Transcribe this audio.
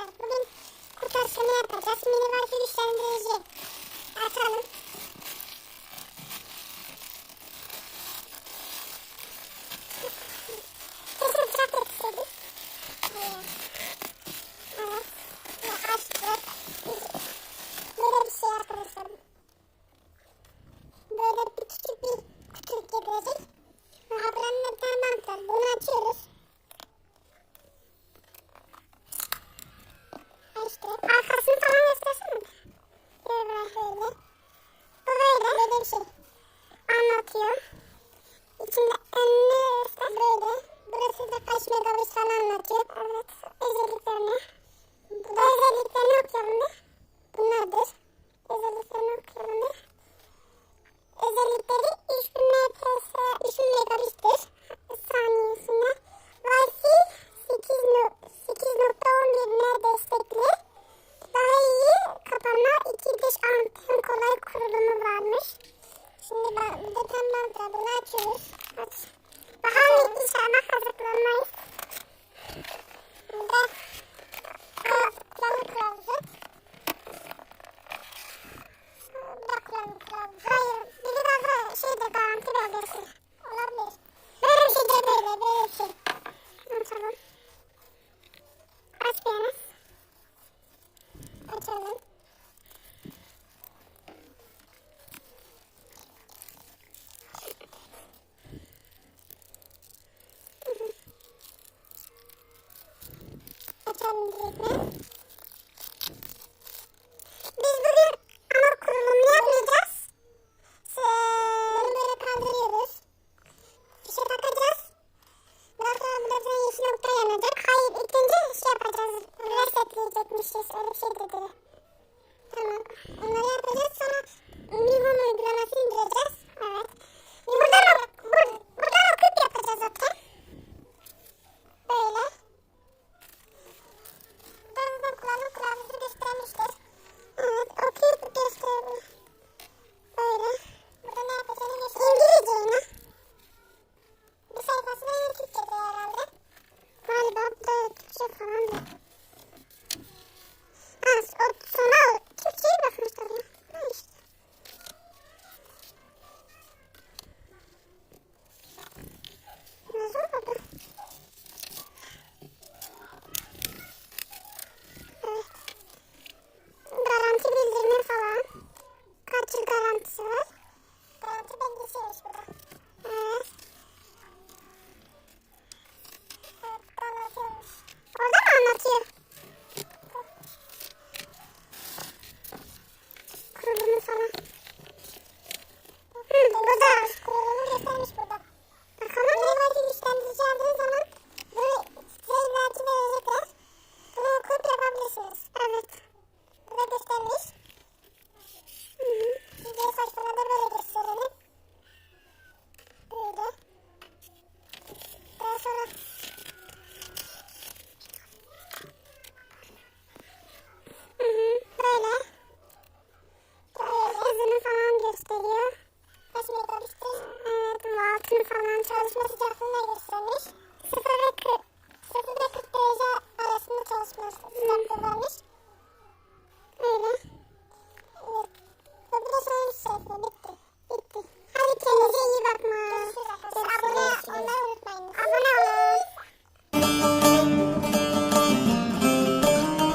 arkadaşlar. Bugün açılımı yapacağız. Mini var güçlendirici. Açalım. subscribe. Ben de tam ben bunu açıyoruz. Aç. Bakalım inşallah kazıklanmayız. Burada kullanım kılavuzu. Burada kullanım kılavuzu. Hayır, biri bu şeyde garanti belgesi. Olabilir. Böyle bir şey de böyle, böyle bir şey. Açalım. Biz bugün ana kurulumunu yapmayacağız. Bunu böyle kaldırıyoruz. Fişe takacağız. Daha sonra burada bir yeşil. Hayır ilk önce şey yapacağız. Resetleyecekmişiz. Öyle bir şey. Tamam. Onları yapacağız. Sonra Mihon uygulamasını indireceğiz. Evet. Okuyup yapabilirsiniz. Evet. Burada göstermiş. Hı. Diğer sayfalarda böyle gösterelim. Böyle. Daha sonra Hı hı, böyle. Böyle hızını falan gösteriyor. Kaç megabittir? Evet, voltunu falan çalışma sıcaklığını göstermiş. 0 ve 40, 0 ve 40 transfer vermiş.